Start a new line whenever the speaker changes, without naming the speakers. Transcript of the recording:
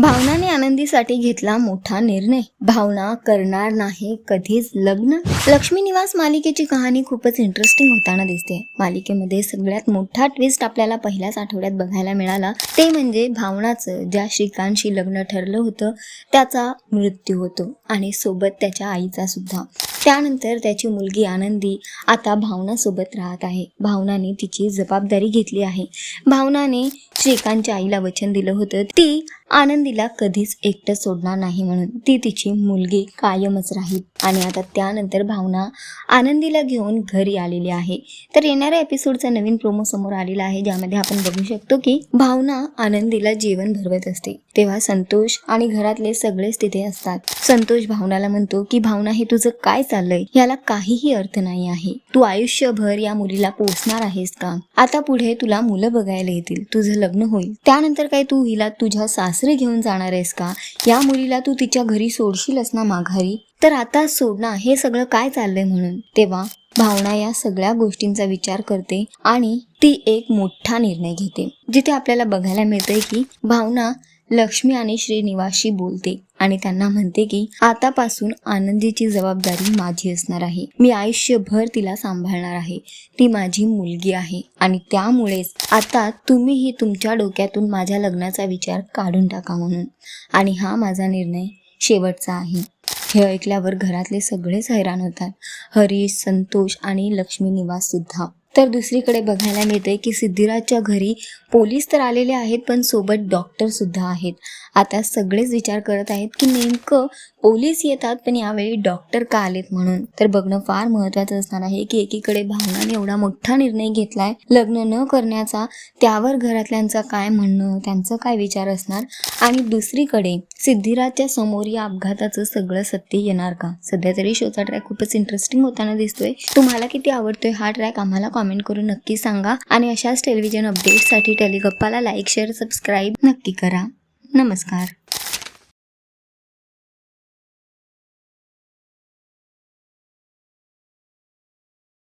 भावनाने आनंदीसाठी घेतला मोठा निर्णय. भावना करणार नाही कधीच लग्न? लक्ष्मी निवास मालिकेची कहाणी खूपच इंटरेस्टिंग होताना दिसते. मालिकेमध्ये सगळ्यात मोठा ट्विस्ट आपल्याला पहिल्याच आठवड्यात बघायला मिळाला. ते म्हणजे भावनाचं ज्या श्रीकांतशी लग्न ठरलं होतं त्याचा मृत्यू होतो आणि सोबत त्याच्या आईचा सुद्धा. त्यानंतर त्याची मुलगी आनंदी आता भावनासोबत राहत आहे. भावनाने तिची जबाबदारी घेतली आहे. भावनाने श्रीकांतच्या आईला वचन दिलं होतं. ती आनंदीला कधीच एकटं सोडणार नाही म्हणून ती तिची मुलगी कायमच राहील. आणि आता त्यानंतर भावना आनंदीला घेऊन घरी आलेली आहे. तर येणाऱ्या एपिसोडचा नवीन प्रोमो समोर आलेला आहे ज्यामध्ये आपण बघू शकतो की भावना आनंदीला जेवण भरवत असते. तेव्हा संतोष आणि घरातले सगळेच तिथे असतात. संतोष भावनाला म्हणतो की भावना हे तुझं काय चाललंय? याला काहीही अर्थ नाही आहे. तू आयुष्यभर या मुलीला पोचणार आहेस का? आता पुढे तुला मुलं बघायला येतील. तुझं लग्न होईल. त्यानंतर काय तू हिला तुझ्या सास सासरे घेऊन जाणार आहेस का? या मुलीला तू तिच्या घरी सोडशीलच ना माघारी? तर आता सोडणं हे सगळं काय चाललंय म्हणून? तेव्हा भावना या सगळ्या गोष्टींचा विचार करते आणि ती एक मोठा निर्णय घेते. जिथे आपल्याला बघायला मिळतंय की भावना लक्ष्मी आणि श्रीनिवासशी बोलते आणि त्यांना म्हणते की आतापासून आनंदीची जबाबदारी माझी असणार आहे. मी आयुष्यभर तिला सांभाळणार आहे. ती माझी मुलगी आहे. आणि त्यामुळेच आता तुम्हीही तुमच्या डोक्यातून माझ्या लग्नाचा विचार काढून टाका म्हणून. आणि हा माझा निर्णय शेवटचा आहे. हे ऐकल्यावर घरातले सगळेच हैराण होतात. हरीश संतोष आणि लक्ष्मी निवास सुद्धा तर दुसरीकडे बघायला मिळते की सिद्धिराजच्या घरी पोलीस तर आलेले आहेत पण सोबत डॉक्टर सुद्धा आहेत. आता सगळेच विचार करत आहेत की नेमकं पोलीस येतात पण यावेळी डॉक्टर का आलेत म्हणून? तर बघणं फार महत्त्वाचं असणार आहे की एकीकडे भावनाने एवढा मोठा निर्णय घेतलाय लग्न न करण्याचा त्यावर घरातल्यांचं काय म्हणणं त्यांचं काय विचार असणार? आणि दुसरीकडे सिद्धिराजच्या समोर या अपघाताचं सगळं सत्य येणार का? सध्या तरी शोचा ट्रॅक खूपच इंटरेस्टिंग होताना दिसतोय. तुम्हाला किती आवडतोय हा ट्रॅक आम्हाला कॉमेंट करून नक्की सांगा. आणि अशाच टेलिव्हिजन अपडेटसाठी टेलिगप्पाला लाईक शेअर सबस्क्राईब नक्की करा. नमस्कार.